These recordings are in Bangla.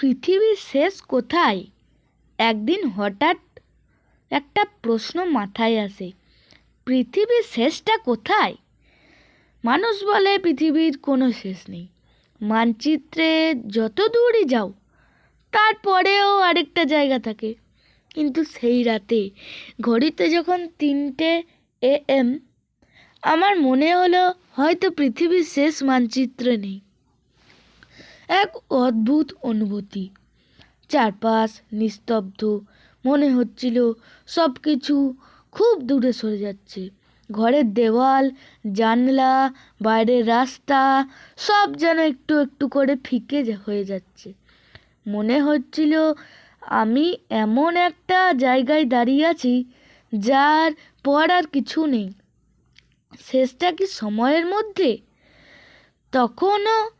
পৃথিবীর শেষ কোথায়? একদিন হঠাৎ একটা প্রশ্ন মাথায় আসে, পৃথিবীর শেষটা কোথায়? মানুষ বলে পৃথিবীর কোনো শেষ নেই। মানচিত্রে যত দূরই যাও, তারপরেও আরেকটা জায়গা থাকে। কিন্তু সেই রাতে, ঘড়িতে যখন তিনটে এ এম, আমার মনে হলো হয়তো পৃথিবীর শেষ মানচিত্রে নেই। এক অদ্ভুত অনুভূতি। চারপাশ নিস্তব্ধ, মনে হচ্ছিল সব কিছু খুব দূরে সরে যাচ্ছে। ঘরের দেওয়াল, জানলা, বাইরের রাস্তা, সব যেন একটু একটু করে ফিকে হয়ে যাচ্ছে। মনে হচ্ছিল আমি এমন একটা জায়গায় দাঁড়িয়ে আছি যার পর আর কিছু নেই। শেষটা কি সময়ের মধ্যে? তখনও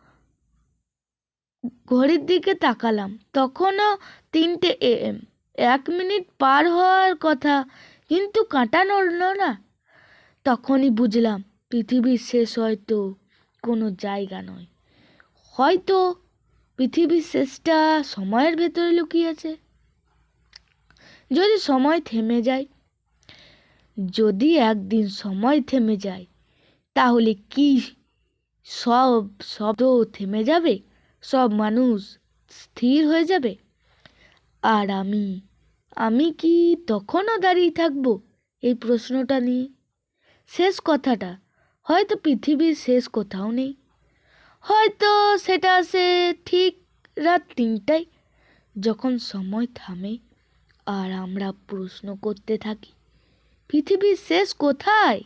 ঘড়ির দিকে তাকালাম। তখনও তিনটে এএম এক মিনিট পার হওয়ার কথা, কিন্তু কাঁটা নড়ল না। তখনই বুঝলাম পৃথিবীর শেষ হয়তো কোনো জায়গা নয়। হয়তো পৃথিবীর শেষটা সময়ের ভেতরে লুকিয়ে আছে যদি সময় থেমে যায়, যদি একদিন সময় থেমে যায়, তাহলে কি সব শব্দ থেমে যাবে? সব মানুষ স্থির হয়ে যাবে। আর আমি আমি কি তখনও দাঁড়িয়ে থাকব এই প্রশ্নটা নিয়ে? শেষ কথাটা, হয়তো পৃথিবীর শেষ কোথাও নেই। হয়তো সেটা আসে ঠিক রাত তিনটায়, যখন সময় থামে আর আমরা প্রশ্ন করতে থাকি, পৃথিবীর শেষ কোথায়?